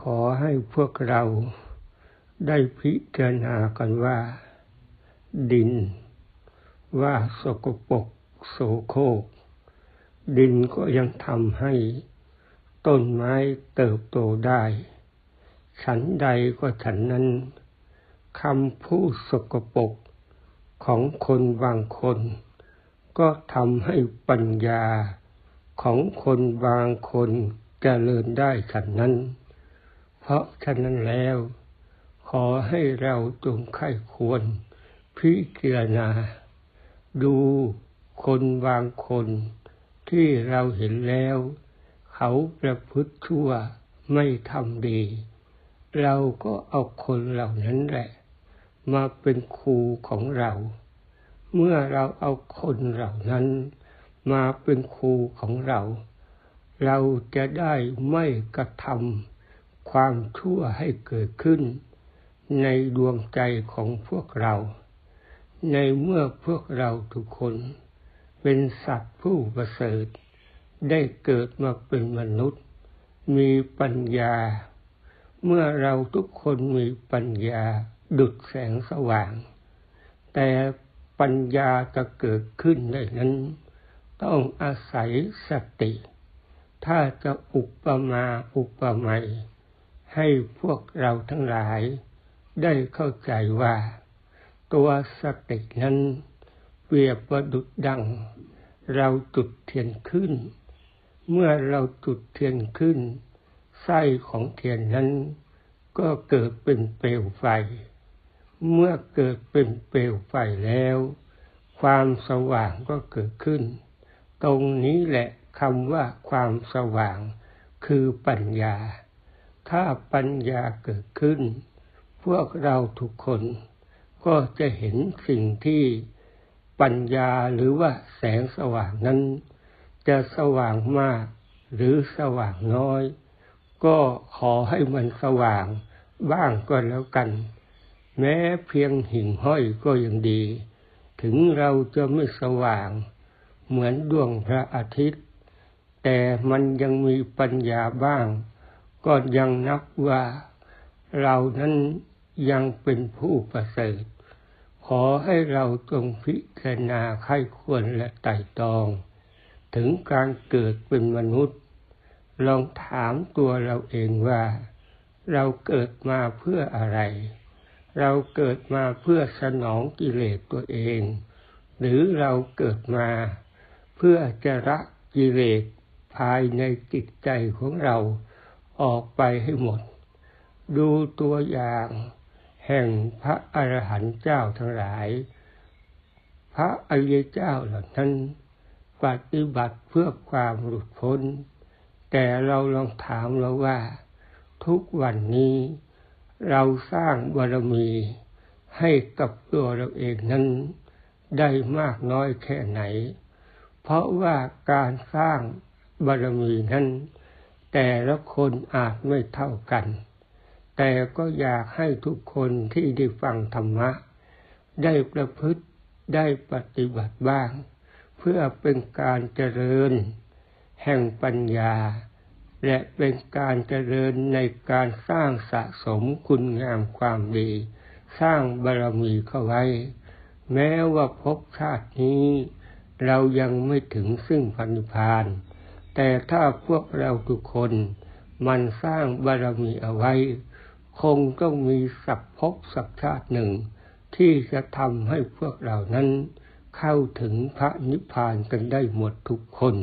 ขอให้พวกเราได้พิจารณากันว่า ดินว่าสกปรกโสโครกดินก็ยังทำให้ต้นไม้เติบโตได้ ฉันใดก็ฉันนั้นคำพูดสกปรกของคนบางคน ก็ทำให้ปัญญาของคนบางคนเจริญได้ฉันนั้น เพราะฉะนั้นแล้ว ขอให้เราจงไข้ควร พิจารณา ดูคนบางคนที่เราเห็นแล้ว เขาประพฤติชั่วไม่ทำดี เราก็เอาคนเหล่านั้นแหละ มาเป็นครูของเรา เมื่อเราเอาคนเหล่านั้น มาเป็นครูของเรา เราจะได้ไม่กระทำ ความชั่วให้เกิดขึ้น ในดวงใจของพวกเรา ในเมื่อพวกเราทุกคน เป็นสัตว์ผู้ประเสริฐ ได้เกิดมาเป็นมนุษย์ มีปัญญา เมื่อเราทุกคนมีปัญญาดุดแสงสว่าง แต่ปัญญาจะเกิดขึ้นได้นั้น ต้องอาศัยสติ ถ้าจะอุปมาอุปไมย ให้พวกเราทั้งหลาย ได้เข้าใจว่า ตัวสตินั้นเปรียบประดุดดัง เราจุดเทียนขึ้น เมื่อเราจุดเทียนขึ้น ไส้ของเทียนนั้น ก็เกิดเป็นเปลวไฟ เมื่อเกิดเป็นเปลวไฟแล้ว ความสว่างก็เกิดขึ้น ตรงนี้แหละคำว่าความสว่างคือปัญญา ถ้าปัญญาเกิดขึ้น พวกเราทุกคนก็จะเห็นสิ่งที่ปัญญาหรือว่าแสงสว่างนั้น จะสว่างมาก หรือสว่างน้อย ก็ขอให้มันสว่างบ้างก็แล้วกัน แม้เพียงหิ่งห้อยก็ยังดี ถึงเราจะไม่สว่าง เหมือนดวงพระอาทิตย์ แต่มันยังมีปัญญาบ้าง ก็ยังนับว่าเรานั้นยังเป็นผู้ประเสริฐ ขอให้เราจงพิจารณาไข้ควรและไต่ตอง ถึงการเกิดเป็นมนุษย์ ลองถามตัวเราเองว่า เราเกิดมาเพื่ออะไร เราเกิดมาเพื่อสนองกิเลสตัวเอง หรือเราเกิดมาเพื่อจะละกิเลสภายในจิตใจของเรา ออกไปให้หมด ดูตัวอย่าง แห่งพระอรหันต์เจ้าทั้งหลาย พระอริยเจ้าเหล่านั้นปฏิบัติเพื่อความหลุดพ้น แต่เราลองถามเราว่า ทุกวันนี้ เราสร้างบารมีให้กับตัวเราเองนั้นได้มากน้อยแค่ไหน เพราะว่าการสร้างบารมีนั้น แต่ละคนอาจไม่เท่ากัน แต่ก็อยากให้ทุกคนที่ได้ฟังธรรมะ ได้ประพฤติได้ปฏิบัติบ้าง เพื่อเป็นการเจริญ แห่งปัญญา และเป็นการเจริญในการสร้างสะสมคุณงามความดี สร้างบารมีเข้าไว้ แม้ว่าพบชาตินี้ เรายังไม่ถึงซึ่งพันิพาน แต่ถ้าพวกเราทุกคน มันสร้างบารมีเอาไว้ คงต้องมีสักภพสักชาติหนึ่ง ที่จะทำให้พวกเรานั้นเข้าถึงพระนิพพานกันได้หมดทุกคน